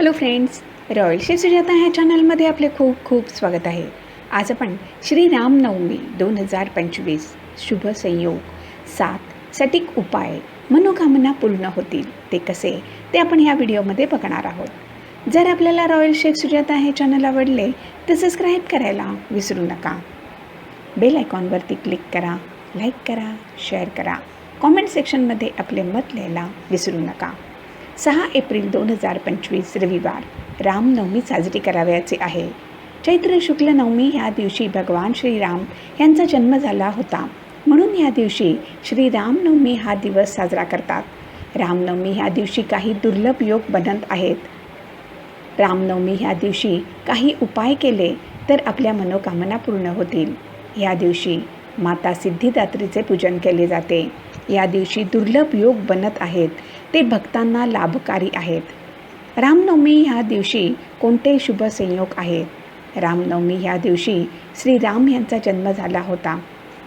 Hello friends royal शे सुजाता ह्या चॅनलमध्ये आपले खूप खूप स्वागत आहे. आज आपण श्री रामनवमी दोन हजार पंचवीस शुभ संयोग सात सटीक उपाय मनोकामना पूर्ण होतील ते कसे ते आपण ह्या व्हिडिओमध्ये बघणार आहोत. जर आपल्याला रॉयल शेफ सुजाता हे चॅनल आवडले तर सबस्क्राईब करायला विसरू नका. बेल आयकॉनवरती क्लिक करा लाईक करा शेअर करा. कॉमेंट सेक्शनमध्ये आपले मत लिहायला विसरू नका. सहा एप्रिल दोन हजार पंचवीस रविवार. रामनवमी साजरी करावयाचे आहे. चैत्र शुक्ल नवमी ह्या दिवशी भगवान श्रीराम यांचा जन्म झाला होता. म्हणून या दिवशी श्री रामनवमी हा दिवस साजरा करतात. रामनवमी ह्या दिवशी काही दुर्लभ योग बनत आहेत. रामनवमी ह्या दिवशी काही उपाय केले तर आपल्या मनोकामना पूर्ण होतील. या दिवशी माता सिद्धिदात्रीचे पूजन केले जाते. या दिवशी दुर्लभ योग बनत आहेत. ते भक्तांना लाभकारी आहेत. रामनवमी ह्या दिवशी कोणते शुभ संयोग आहेत? रामनवमी ह्या दिवशी श्रीराम यांचा जन्म झाला होता.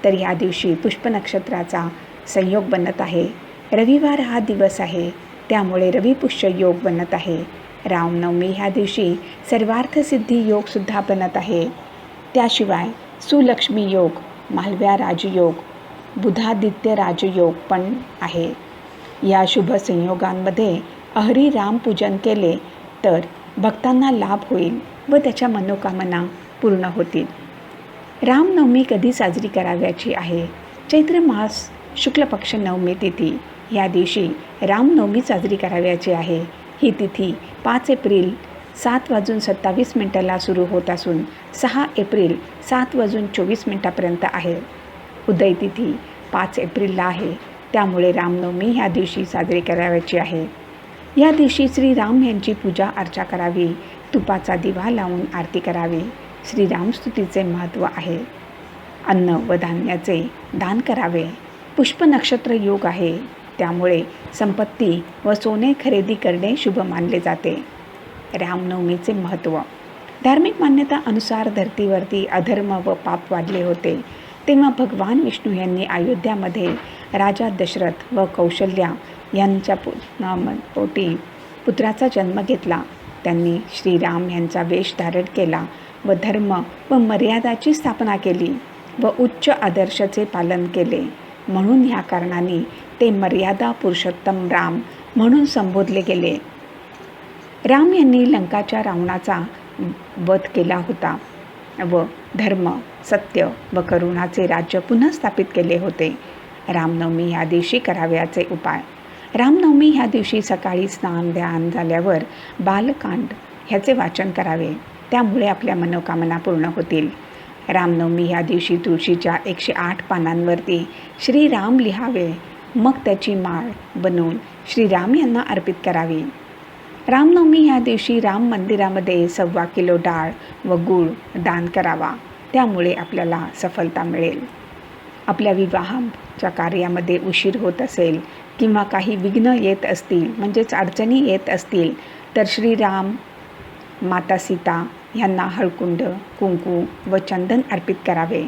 तर या दिवशी पुष्पनक्षत्राचा संयोग बनत आहे. रविवार हा दिवस आहे. त्यामुळे रविपुष्य योग बनत आहे. रामनवमी ह्या दिवशी सर्वार्थसिद्धी योगसुद्धा बनत आहे. त्याशिवाय सुलक्ष्मी योग मालव्या राजयोग बुधादित्य राजयोग पण आहे. या शुभ संयोगांमध्ये अहरी रामपूजन केले तर भक्तांना लाभ होईल व त्याच्या मनोकामना पूर्ण होतील. रामनवमी कधी साजरी करावयाची आहे? चैत्र मास शुक्ल पक्ष नवमी तिथी. या दिवशी रामनवमी साजरी करावयाची आहे. ही तिथी पाच एप्रिल सात वाजून सत्तावीस मिनटाला सुरू होत असून सहा एप्रिल सात वाजून चोवीस मिनटापर्यंत आहे. उदयतिथी पाच एप्रिलला आहे. त्यामुळे रामनवमी ह्या दिवशी साजरी करावयाची आहे. या दिवशी श्रीराम यांची पूजा अर्चा करावी. तुपाचा दिवा लावून आरती करावी. श्रीरामस्तुतीचे महत्त्व आहे. अन्न व धान्याचे दान करावे. पुष्प नक्षत्र योग आहे. त्यामुळे संपत्ती व सोने खरेदी करणे शुभ मानले जाते. रामनवमीचे महत्त्व. धार्मिक मान्यता अनुसार धर्तीवरती अधर्म व पाप वाढले होते. तेव्हा भगवान विष्णू यांनी अयोध्यामध्ये राजा दशरथ व कौशल्या यांच्या पु पोटी पुत्राचा जन्म घेतला. त्यांनी श्रीराम यांचा वेश धारण केला व धर्म व मर्यादाची स्थापना केली व उच्च आदर्शाचे पालन केले. म्हणून ह्या कारणाने ते मर्यादा पुरुषोत्तम राम म्हणून संबोधले गेले. राम यांनी लंकाच्या रावणाचा वध केला होता व धर्म सत्य व करुणाचे राज्य पुन्हा स्थापित केले होते. रामनवमी ह्या दिवशी करावयाचे उपाय. रामनवमी ह्या दिवशी सकाळी स्नान ध्यान झाल्यावर बालकांड ह्याचे वाचन करावे. त्यामुळे आपल्या मनोकामना पूर्ण होतील. रामनवमी ह्या दिवशी तुळशीच्या एकशे आठ पानांवरती श्रीराम लिहावे. मग त्याची माळ बनवून श्रीराम यांना अर्पित करावी. रामनवमी ह्या दिवशी राम मंदिरामध्ये सव्वा किलो डाळ व गूळ दान करावा. त्यामुळे आपल्याला सफलता मिळेल. आपल्या विवाहाच्या कार्यामध्ये उशीर होत असेल किंवा काही विघ्न येत असतील म्हणजेच अडचणी येत असतील तर श्रीराम माता सीता यांना हळकुंड कुंकू व चंदन अर्पित करावे.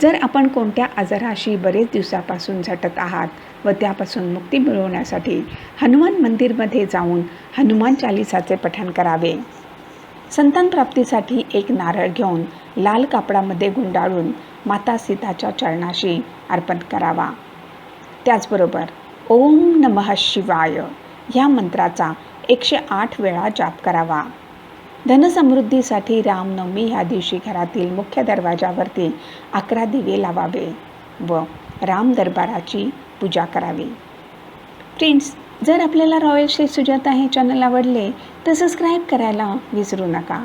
जर आपण कोणत्या आजाराशी बरेच दिवसापासून झटत आहात व त्यापासून मुक्ती मिळवण्यासाठी हनुमान मंदिरमध्ये जाऊन हनुमान चालिसाचे पठण करावे. संतान प्राप्तीसाठी एक नारळ घेऊन लाल कापडामध्ये गुंडाळून माता सीताच्या चरणाशी अर्पण करावा. त्याचबरोबर ओम नमः शिवाय ह्या मंत्राचा एकशे आठ वेळा जाप करावा. धनसमृद्धीसाठी रामनवमी ह्या दिवशी घरातील मुख्य दरवाजावरती अकरा दिवे लावावे व राम दरबाराची पूजा करावी. फ्रेंड्स जर आपल्याला रॉयल श्री सुजाता हे चॅनल आवडले तर सबस्क्राईब करायला विसरू नका.